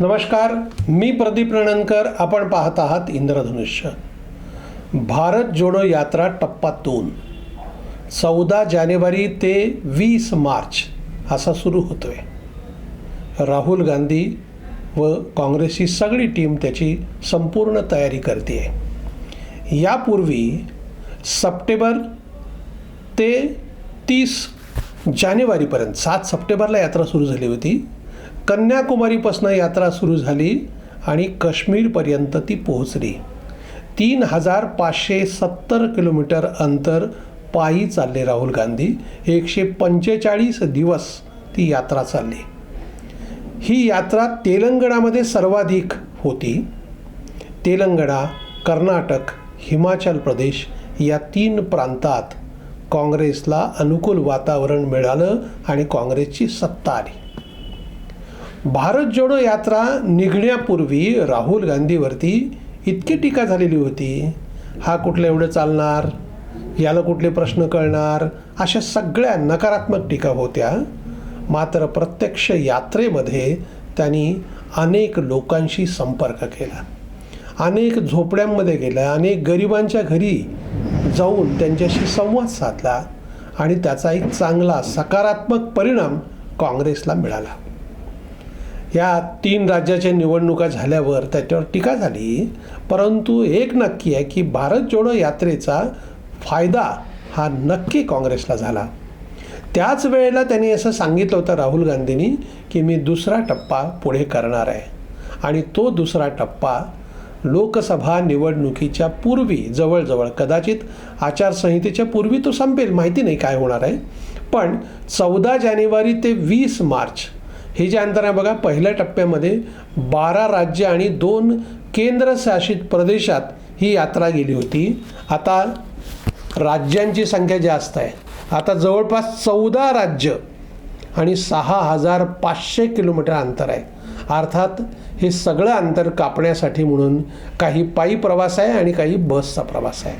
नमस्कार मी प्रदीप रणनकर आपण पाहत आहात इंद्रधनुष्य. भारत जोडो यात्रा टप्पा दोन चौदा जानेवारी ते वीस मार्च असा सुरू होतोय. राहुल गांधी व काँग्रेसची सगळी टीम त्याची संपूर्ण तयारी करते. आहे यापूर्वी सप्टेंबर ते तीस जानेवारीपर्यंत सात सप्टेंबरला यात्रा सुरू झाली होती. कन्याकुमारीपासून यात्रा सुरू झाली आणि काश्मीरपर्यंत ती पोहोचली. तीन हजार पाचशे सत्तर किलोमीटर अंतर पायी चालले राहुल गांधी. एकशे पंचेचाळीस दिवस ती यात्रा चालली. ही यात्रा तेलंगणामध्ये सर्वाधिक होती. तेलंगणा कर्नाटक हिमाचल प्रदेश या तीन प्रांतात काँग्रेसला अनुकूल वातावरण मिळालं आणि काँग्रेसची सत्ता आली. भारत जोडो यात्रा निघण्यापूर्वी राहुल गांधीवरती इतकी टीका झालेली होती. हा कुठलं एवढं चालणार? याला कुठले प्रश्न कळणार? अशा सगळ्या नकारात्मक टीका होत्या. मात्र प्रत्यक्ष यात्रेमध्ये त्यांनी अनेक लोकांशी संपर्क केला. अनेक झोपड्यांमध्ये गेला अनेक गरिबांच्या घरी जाऊन त्यांच्याशी संवाद साधला आणि त्याचा एक चांगला सकारात्मक परिणाम काँग्रेसला मिळाला. या तीन राज्याच्या निवडणुका झाल्यावर त्याच्यावर टीका झाली. परंतु एक नक्की आहे की भारत जोडो यात्रेचा फायदा हा नक्की काँग्रेसला झाला. त्याच वेळेला त्यांनी असं सांगितलं होतं राहुल गांधींनी की मी दुसरा टप्पा पुढे करणार आहे. आणि तो दुसरा टप्पा लोकसभा निवडणुकीच्या पूर्वी जवळजवळ कदाचित आचारसंहितेच्या पूर्वी तो संपेल माहिती नाही काय होणार आहे. पण चौदा जानेवारी ते वीस मार्च हे जे अंतर आहे बघा पहिल्या टप्प्यामध्ये बारा राज्य आणि दोन केंद्रशासित प्रदेशात ही यात्रा गेली होती. आता राज्यांची संख्या जास्त आहे. आता जवळपास चौदा राज्य आणि सहा हजार पाचशे किलोमीटर अंतर आहे. अर्थात हे सगळं अंतर कापण्यासाठी म्हणून काही पायी प्रवास आहे आणि काही बसचा प्रवास आहे.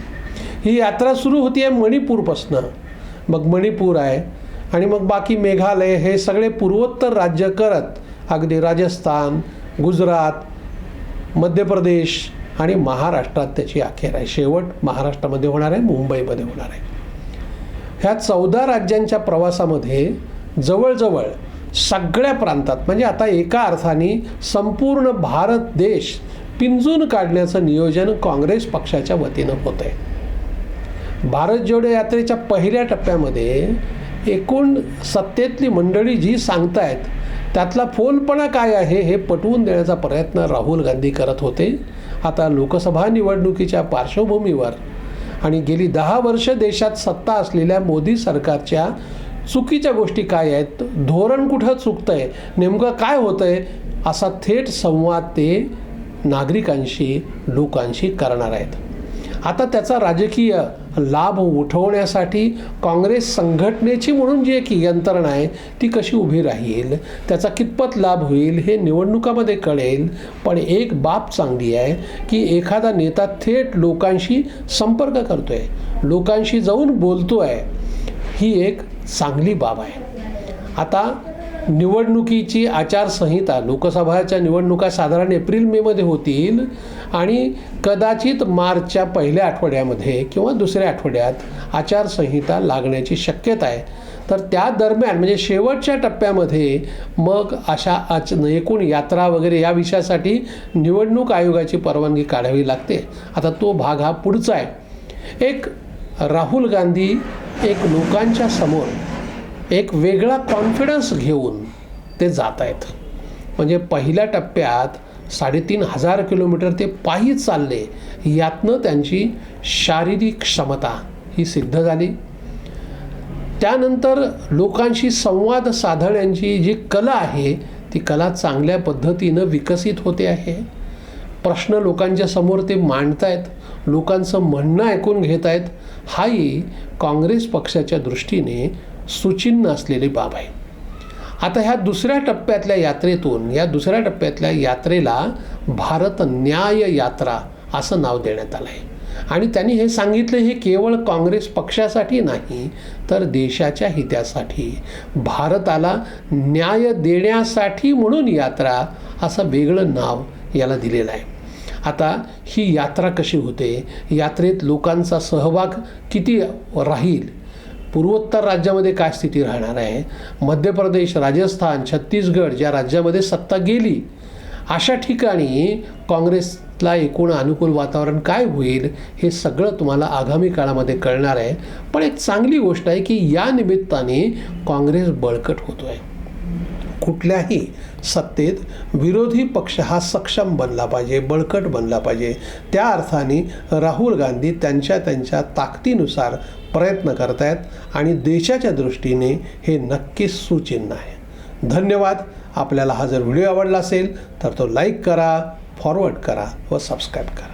ही यात्रा सुरू होती आहे मणिपूरपासनं. मग मणिपूर आहे आणि मग बाकी मेघालय हे सगळे पूर्वोत्तर राज्य करत अगदी राजस्थान गुजरात मध्य प्रदेश आणि महाराष्ट्रात त्याची अखेर आहे. शेवट महाराष्ट्रामध्ये होणार आहे मुंबईमध्ये होणार आहे. ह्या चौदा राज्यांच्या प्रवासामध्ये जवळजवळ सगळ्या प्रांतात म्हणजे आता एका अर्थाने संपूर्ण भारत देश पिंजून काढण्याचं नियोजन काँग्रेस पक्षाच्या वतीनं होत आहे भारत जोडो यात्रेच्या पहिल्या टप्प्यामध्ये एकूण सत्तेतली मंडळी जी सांगतायत त्यातला फोलपणा काय आहे हे पटवून देण्याचा प्रयत्न राहुल गांधी करत होते. आता लोकसभा निवडणुकीच्या पार्श्वभूमीवर आणि गेली दहा वर्ष देशात सत्ता असलेल्या मोदी सरकारच्या चुकीच्या गोष्टी काय आहेत? धोरण कुठं चुकतं आहे नेमकं काय होतं आहे असा थेट संवाद ते नागरिकांशी लोकांशी करणार आहेत. आता त्याचा राजकीय लाभ उठवण्यासाठी काँग्रेस संघटनेची म्हणून जी एक यंत्रणा आहे ती कशी उभी राहील? त्याचा कितपत लाभ होईल हे निवडणुकामध्ये कळेल. पण एक बाब चांगली आहे की एखादा नेता थेट लोकांशी संपर्क करतो आहे लोकांशी जाऊन बोलतो आहे ही एक चांगली बाब आहे. आता निवडणुकीची आचारसंहिता लोकसभाच्या निवडणुका साधारण एप्रिल मेमध्ये होतील. आणि कदाचित मार्चच्या पहिल्या आठवड्यामध्ये किंवा दुसऱ्या आठवड्यात आचारसंहिता लागण्याची शक्यता आहे. तर त्या दरम्यान म्हणजे शेवटच्या टप्प्यामध्ये मग अशा आच म्हणजे एकूण यात्रा वगैरे या विषयासाठी निवडणूक आयोगाची परवानगी काढावी लागते. आता तो भाग हा पुढचा आहे. एक राहुल गांधी एक लोकांच्या समोर एक वेगळा कॉन्फिडन्स घेऊन ते जात आहेत. म्हणजे पहिल्या टप्प्यात साडेतीन हजार किलोमीटर ते पायी चालले यातनं त्यांची शारीरिक क्षमता ही सिद्ध झाली. त्यानंतर लोकांशी संवाद साधण्याची जी कला आहे ती कला चांगल्या पद्धतीनं विकसित होते आहे. प्रश्न लोकांच्या समोर ते मांडतायत लोकांचं म्हणणं ऐकून घेत आहेत हाही काँग्रेस पक्षाच्या दृष्टीने सुचिन्ह असलेली बाब आहे. आता ह्या दुसऱ्या टप्प्यातल्या यात्रेतून या दुसऱ्या टप्प्यातल्या यात्रेला भारत न्याय यात्रा असं नाव देण्यात आलं आहे आणि त्यांनी हे सांगितलं हे केवळ काँग्रेस पक्षासाठी नाही तर देशाच्या हितासाठी भारताला न्याय देण्यासाठी म्हणून यात्रा असं वेगळं नाव याला दिलेलं आहे. आता ही यात्रा कशी होते? यात्रेत लोकांचा सहभाग किती राहील? पूर्वोत्तर राज्यामध्ये काय स्थिती राहणार आहे? मध्य प्रदेश राजस्थान छत्तीसगड ज्या राज्यामध्ये सत्ता गेली अशा ठिकाणी काँग्रेसला एकूण अनुकूल वातावरण काय होईल हे सगळं तुम्हाला आगामी काळामध्ये कळणार आहे. पण एक चांगली गोष्ट आहे की या निमित्ताने काँग्रेस बळकट होतो आहे कुठल्याही सत्तेत विरोधी पक्ष हा सक्षम बनला पाहिजे बळकट बनला पाहिजे. त्या अर्थाने राहुल गांधी त्यांच्या त्यांच्या ताकदीनुसार प्रयत्न करत आहेत आणि देशाच्या दृष्टीने हे नक्कीच सुचिन्ह आहे. धन्यवाद. आपल्याला हा जर व्हिडिओ आवडला असेल तर तो लाईक करा फॉरवर्ड करा व सबस्क्राईब करा.